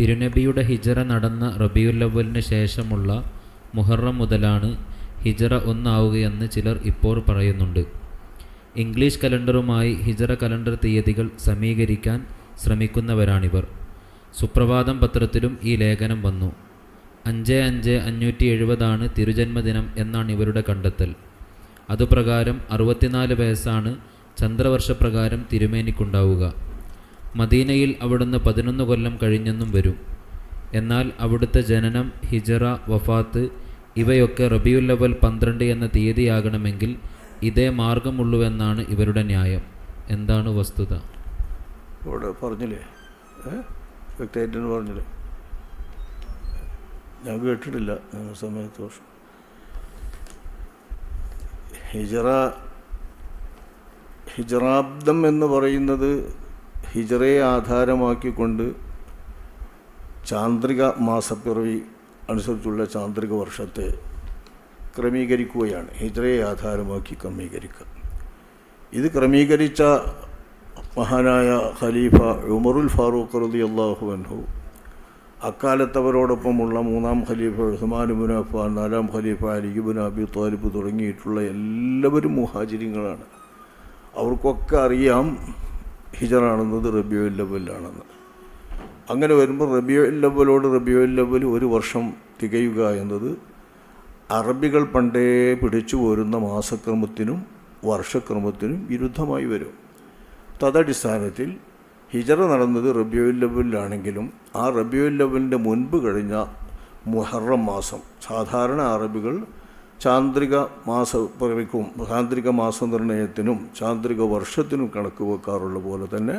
തിരുനബിയുടെ ഹിജറ നടന്ന റബിയുല്ലവലിന് ശേഷമുള്ള മുഹറം മുതലാണ് ഹിജറ ഒന്നാവുകയെന്ന് ചിലർ ഇപ്പോൾ പറയുന്നുണ്ട്. ഇംഗ്ലീഷ് കലണ്ടറുമായി ഹിജറ കലണ്ടർ തീയതികൾ സമീകരിക്കാൻ ശ്രമിക്കുന്നവരാണിവർ. സുപ്രഭാതം പത്രത്തിലും ഈ ലേഖനം വന്നു. അഞ്ച് അഞ്ച് അഞ്ഞൂറ്റി എഴുപതാണ് തിരുജന്മദിനം എന്നാണ് ഇവരുടെ കണ്ടെത്തൽ. അതുപ്രകാരം അറുപത്തിനാല് വയസ്സാണ് ചന്ദ്രവർഷപ്രകാരം തിരുമേനിക്കുണ്ടാവുക. മദീനയിൽ അവിടുന്ന് പതിനൊന്ന് കൊല്ലം കഴിഞ്ഞെന്നും വരും. എന്നാൽ അവിടുത്തെ ജനനം ഹിജറ വഫാത്ത് ഇവയൊക്കെ റബിയുല്ലവൽ പന്ത്രണ്ട് എന്ന തീയതിയാകണമെങ്കിൽ ഇതേ മാർഗമുള്ളൂവെന്നാണ് ഇവരുടെ ന്യായം. എന്താണ് വസ്തുത? പറഞ്ഞില്ലേ? വ്യക്തമായിട്ട് പറഞ്ഞില്ലേ? ഞാൻ കേട്ടിട്ടില്ല സമയത്ത് ഹിജറ ഹിജറാബ്ദം എന്ന് പറയുന്നത് ഹിജറയെ ആധാരമാക്കിക്കൊണ്ട് ചാന്ദ്രിക മാസപ്പിറവി അനുസരിച്ചുള്ള ചാന്ദ്രിക വർഷത്തെ ക്രമീകരിക്കുകയാണ്. ഹിജറയെ ആധാരമാക്കി ക്രമീകരിക്കുക. ഇത് ക്രമീകരിച്ച മഹാനായ ഖലീഫ ഉമറുൽ ഫാറൂഖ് റതി അള്ളാഹു അൻഹു അക്കാലത്തവരോടൊപ്പമുള്ള മൂന്നാം ഖലീഫ ഉസ്മാനുബുൻ അഫ്ഫാൻ നാലാം ഖലീഫ അലിബുൻ അബി താലിബ് തുടങ്ങിയിട്ടുള്ള എല്ലാവരും മുഹാജിരിങ്ങളാണ്. അവർക്കൊക്കെ അറിയാം ഹിജറാണെന്നത് റബിയോ ലവലാണെന്ന് അങ്ങനെ വരുമ്പോൾ റബിയോ ലവലോട് റബിയോ ലവൽ ഒരു വർഷം തികയുക എന്നത് അറബികൾ പണ്ടേ പിടിച്ചു പോരുന്ന മാസക്രമത്തിനും വർഷക്രമത്തിനും വിരുദ്ധമായി വരും. തദടിസ്ഥാനത്തിൽ ഹിജറ നടന്നത് റബിയോ ലവലിലാണെങ്കിലും ആ റബിയോ ലവലിന്റെ മുൻപ് കഴിഞ്ഞ മുഹറം മാസം സാധാരണ അറബികൾ ചാന്ദ്രിക മാസ പിറവിക്കും ചാന്ദ്രിക മാസനിർണയത്തിനും ചാന്ദ്രിക വർഷത്തിനും കണക്ക് വെക്കാറുള്ള പോലെ തന്നെ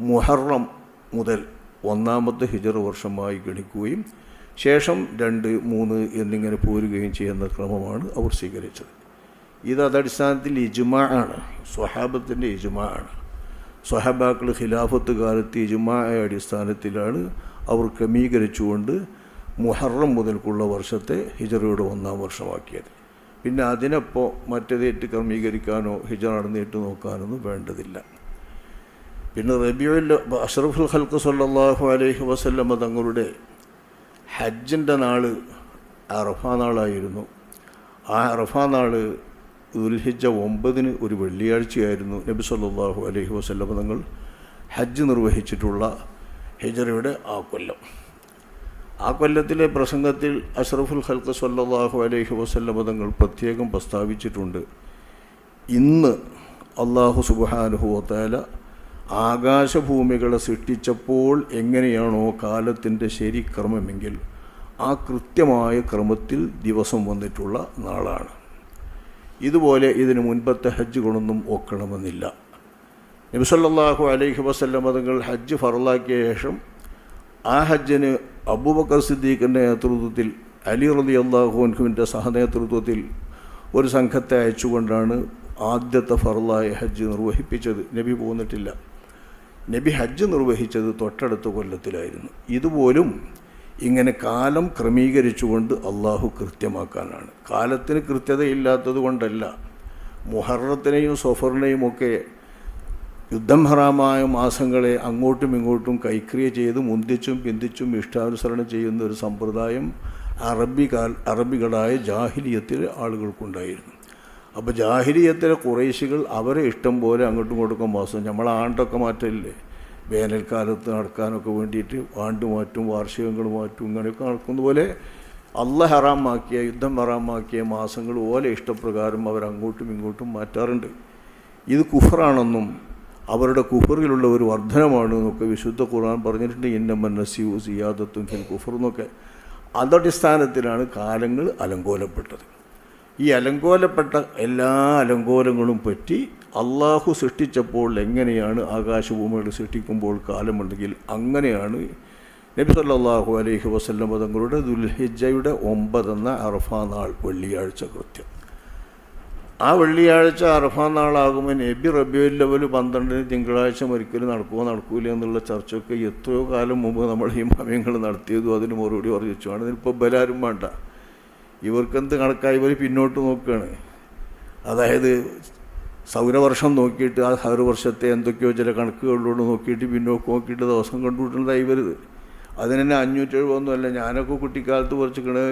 മുഹറം മുതൽ ഒന്നാമത്തെ ഹിജർ വർഷമായി ഗണിക്കുകയും ശേഷം രണ്ട് മൂന്ന് എന്നിങ്ങനെ പോരുകയും ചെയ്യുന്ന ക്രമമാണ് അവർ സ്വീകരിച്ചത്. ഇത് അതടിസ്ഥാനത്തിൽ ഇജുമാ ആണ്. സ്വഹാബത്തിന്റെ ഇജുമാ ആണ്. സ്വഹബാക്കൾ ഖിലാഫത്ത് കാലത്ത് ഇജുമായ അടിസ്ഥാനത്തിലാണ് അവർ ക്രമീകരിച്ചുകൊണ്ട് മുഹറം മുതൽക്കുള്ള വർഷത്തെ ഹിജറയുടെ ഒന്നാം വർഷമാക്കിയത്. പിന്നെ അതിനപ്പോൾ മറ്റേതേറ്റ് ക്രമീകരിക്കാനോ ഹിജറ നടന്നിട്ട് നോക്കാനൊന്നും വേണ്ടതില്ല. പിന്നെ റബിയുൽ അഷ്റഫുൽ ഹൽക്ക് സല്ലാഹു അലൈഹി വസല്ലമ്മ തങ്ങളുടെ ഹജ്ജിന്റെ നാൾ അറഫ നാളായിരുന്നു. ആ അറഫ നാൾ ദുൽഹിജ ഒമ്പതിന് ഒരു വെള്ളിയാഴ്ചയായിരുന്നു നബി സല്ലാഹു അലൈഹി വസല്ലമ്മ തങ്ങൾ ഹജ്ജ് നിർവഹിച്ചിട്ടുള്ള ഹിജറയുടെ ആ കൊല്ലം. ആ കൊല്ലത്തിലെ പ്രസംഗത്തിൽ അഷ്റഫുൽ ഹൽക്ക് സല്ലാഹു അലൈഹി വസല്ല തങ്ങൾ പ്രത്യേകം പ്രസ്താവിച്ചിട്ടുണ്ട്. ഇന്ന് അള്ളാഹു സുബാനുഹുവത്താല ആകാശഭൂമികളെ സൃഷ്ടിച്ചപ്പോൾ എങ്ങനെയാണോ കാലത്തിന്റെ ശരി ക്രമമെങ്കിൽ ആ കൃത്യമായ ക്രമത്തിൽ ദിവസം വന്നിട്ടുള്ള നാളാണ്. ഇതുപോലെ ഇതിന് മുൻപത്തെ ഹജ്ജുകളൊന്നും ഒക്കണമെന്നില്ല. നബിസല്ലാഹു അലൈഹി വസല്ലം തങ്ങൾ ഹജ്ജ് ഫറലാക്കിയ ശേഷം ആ ഹജ്ജിന് അബൂബക്കർ സിദ്ദീഖിന്റെ നേതൃത്വത്തിൽ അലി റതി അള്ളാഹുൻഖുവിന്റെ സഹനേതൃത്വത്തിൽ ഒരു സംഘത്തെ അയച്ചുകൊണ്ടാണ് ആദ്യത്തെ ഫർലായ ഹജ്ജ് നിർവഹിപ്പിച്ചത്. നബി പോന്നിട്ടില്ല. നബി ഹജ്ജ് നിർവഹിച്ചത് തൊട്ടടുത്ത കൊല്ലത്തിലായിരുന്നു. ഇതുപോലും ഇങ്ങനെ കാലം ക്രമീകരിച്ചുകൊണ്ട് അള്ളാഹു കൃത്യമാക്കാനാണ്. കാലത്തിന് കൃത്യതയില്ലാത്തത് കൊണ്ടല്ല മുഹറത്തിനെയും സൊഫറിനെയും ഒക്കെ യുദ്ധം ഹറാമായ മാസങ്ങളെ അങ്ങോട്ടും ഇങ്ങോട്ടും കൈക്രിയ ചെയ്ത് മുന്തിച്ചും പിന്തിച്ചും ഇഷ്ടാനുസരണം ചെയ്യുന്ന ഒരു സമ്പ്രദായം അറബി കാൽ അറബികളായ ജാഹിലിയത്തിലെ ആളുകൾക്കുണ്ടായിരുന്നു. അപ്പോൾ ജാഹിലിയത്തിലെ കുറേശികൾ അവരെ ഇഷ്ടം പോലെ അങ്ങോട്ടും ഇങ്ങോട്ടും മാസം നമ്മൾ ആണ്ടൊക്കെ മാറ്റില്ലേ വേനൽക്കാലത്ത് നടക്കാനൊക്കെ വേണ്ടിയിട്ട് ആണ്ട് മാറ്റും വാർഷികങ്ങൾ മാറ്റും ഇങ്ങനെയൊക്കെ നടക്കുന്ന പോലെ അല്ല ഹറാമാക്കിയ യുദ്ധം ഹറാമാക്കിയ മാസങ്ങൾ ഓലെ ഇഷ്ടപ്രകാരം അവരങ്ങോട്ടും ഇങ്ങോട്ടും മാറ്റാറുണ്ട്. ഇത് കുഫറാണെന്നും അവരുടെ കുഫറിലുള്ള ഒരു വർധനമാണ് എന്നൊക്കെ വിശുദ്ധ ഖുർആൻ പറഞ്ഞിട്ടുണ്ട്. എന്റെ നസീവു സിയാദത്തും ഫിൽ കുഫർ എന്നൊക്കെ. അതടിസ്ഥാനത്തിലാണ് കാലങ്ങൾ അലങ്കോലപ്പെട്ടത്. ഈ അലങ്കോലപ്പെട്ട എല്ലാ അലങ്കോലങ്ങളും പറ്റി അള്ളാഹു സൃഷ്ടിച്ചപ്പോൾ എങ്ങനെയാണ് ആകാശഭൂമികൾ സൃഷ്ടിക്കുമ്പോൾ കാലമുണ്ടെങ്കിൽ അങ്ങനെയാണ് നബി സല്ലാഹു അലൈഹി വസല്ലം തങ്ങളുടെ ദുൽഹിജയുടെ ഒമ്പതെന്ന അറഫ നാൾ വെള്ളിയാഴ്ച കൃത്യം. ആ വെള്ളിയാഴ്ച അറഫ നാളാകുമ്പോൾ നബി റബിയുൽ ലെവൽ പന്ത്രണ്ടിന് തിങ്കളാഴ്ച ഒരിക്കലും നടക്കുമോ നടക്കൂല എന്നുള്ള ചർച്ചയൊക്കെ എത്രയോ കാലം മുമ്പ് നമ്മൾ ഈ മമ്യങ്ങൾ നടത്തിയതും അതിന് മറുപടി പറഞ്ഞുവെച്ചുമാണ് ഇതിനിപ്പോൾ ബലാരും വേണ്ട. ഇവർക്കെന്ത് കണക്കായി? ഇവർ പിന്നോട്ട് നോക്കുകയാണ്. അതായത് സൗരവർഷം നോക്കിയിട്ട് ആ സൗരവർഷത്തെ എന്തൊക്കെയോ ചില കണക്കുകളിലൂടെ നോക്കിയിട്ട് പിന്നോട്ട് നോക്കിയിട്ട് ദിവസം കണ്ടുപിട്ടുന്നതായി വരുത് അതിനെ തന്നെ അഞ്ഞൂറ്റി എഴുപതൊന്നുമല്ല ഞാനൊക്കെ കുട്ടിക്കാലത്ത് കുറച്ചിക്കണ്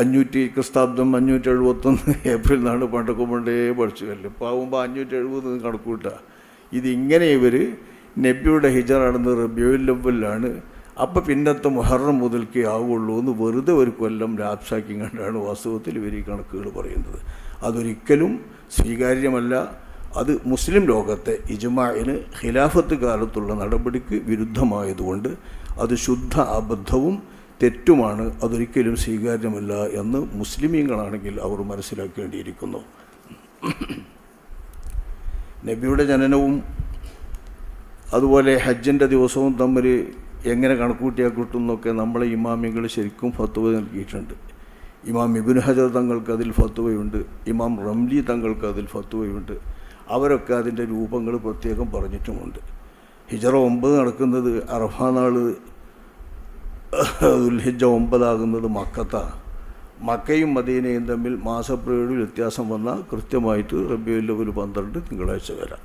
അഞ്ഞൂറ്റി ക്രിസ്താബ്ദം അഞ്ഞൂറ്റി എഴുപത്തൊന്ന് ഏപ്രിൽ നാണ് പണ്ടക്കുമ്പോണ്ടേ പഠിച്ചു പഠിച്ചതല്ലേ ഇപ്പോൾ ആകുമ്പോൾ അഞ്ഞൂറ്റി എഴുപത് കണക്കൂട്ട ഇതിങ്ങനെ ഇവർ നബിയുടെ ഹിജറാണെന്ന് റബിയുൽ ലവലിലാണ് അപ്പം പിന്നത്തെ മുഹറം മുതൽക്കേ ആവുള്ളൂ എന്ന് വെറുതെ ഒരു കൊല്ലം ലാപ്സാക്കി കണ്ടാണ് വാസ്തവത്തിൽ ഇവർ ഈ കണക്കുകൾ പറയുന്നത്. അതൊരിക്കലും സ്വീകാര്യമല്ല. അത് മുസ്ലിം ലോകത്തെ ഇജ്മാഇന് ഖിലാഫത്ത് കാലത്തുള്ള നടപടിക്ക് വിരുദ്ധമായതുകൊണ്ട് അത് ശുദ്ധ അബദ്ധവും തെറ്റുമാണ് അതൊരിക്കലും സ്വീകാര്യമല്ല എന്ന് മുസ്ലിമീങ്ങളാണെങ്കിൽ അവർ മനസ്സിലാക്കേണ്ടിയിരിക്കുന്നു. നബിയുടെ ജനനവും അതുപോലെ ഹജ്ജിന്റെ ദിവസവും തമ്മിൽ എങ്ങനെ കണക്കൂട്ടിയാൽ കിട്ടുമെന്നൊക്കെ നമ്മളെ ഇമാമികൾ ശരിക്കും ഫത്വ നൽകിയിട്ടുണ്ട്. ഇമാം ഇബിൻ ഹജർ തങ്ങൾക്ക് അതിൽ ഫത്വയുണ്ട് ഇമാം റംലി തങ്ങൾക്ക് അതിൽ ഫത്വയുണ്ട് അവരൊക്കെ അതിന്റെ രൂപങ്ങൾ പ്രത്യേകം പറഞ്ഞിട്ടുമുണ്ട്. ഹിജറ ഒമ്പത് നടക്കുന്നത് അറഫ നാൾ ദുൽഹിജ ഒമ്പതാകുന്നത് മക്കത്താണ് മക്കയും മദീനയും തമ്മിൽ മാസപ്രേഡിൽ വ്യത്യാസം വന്നാൽ കൃത്യമായിട്ട് റബിയുൽ ഒരു പന്ത്രണ്ട് തിങ്കളാഴ്ച വരാം.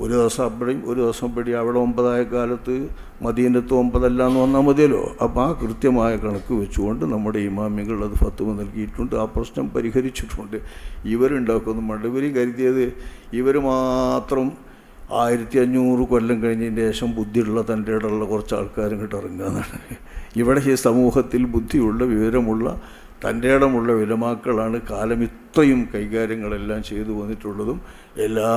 ഒരു ദിവസം അപ്പടി ഒരു ദിവസം പടി അവിടെ ഒമ്പതായ കാലത്ത് മദീനത്ത് ഒമ്പതല്ല എന്ന് വന്നാൽ മതിയല്ലോ. അപ്പോൾ ആ കൃത്യമായ കണക്ക് വെച്ചുകൊണ്ട് നമ്മുടെ ഇമാമികൾ അത് ഫത്തുവ നൽകിയിട്ടുണ്ട്. ആ പ്രശ്നം പരിഹരിച്ചിട്ടുണ്ട്. ഇവരുണ്ടാക്കുന്നു മണ്ടവരി കരുതിയത് ഇവർ മാത്രം ആയിരത്തി അഞ്ഞൂറ് കൊല്ലം കഴിഞ്ഞതിന് ശേഷം ബുദ്ധിയുള്ള തന്റെ ഇടമുള്ള കുറച്ച് ആൾക്കാരും ഇങ്ങോട്ട് ഇറങ്ങുകയെന്നാണ് ഇവിടെ ഈ സമൂഹത്തിൽ ബുദ്ധിയുള്ള വിവരമുള്ള തന്റെ ഇടമുള്ള വിലമാക്കളാണ് കാലം ഇത്രയും കൈകാര്യങ്ങളെല്ലാം ചെയ്തു വന്നിട്ടുള്ളതും എല്ലാ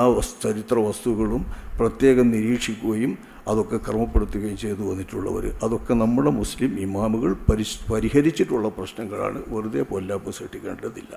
ചരിത്ര വസ്തുക്കളും പ്രത്യേകം നിരീക്ഷിക്കുകയും അതൊക്കെ ക്രമപ്പെടുത്തുകയും ചെയ്തു വന്നിട്ടുള്ളവർ അതൊക്കെ നമ്മുടെ മുസ്ലിം ഇമാമുകൾ പരിഹരിച്ചിട്ടുള്ള പ്രശ്നങ്ങളാണ്. വെറുതെ പൊല്ലാപ്പ് സൃഷ്ടിക്കേണ്ടതില്ല.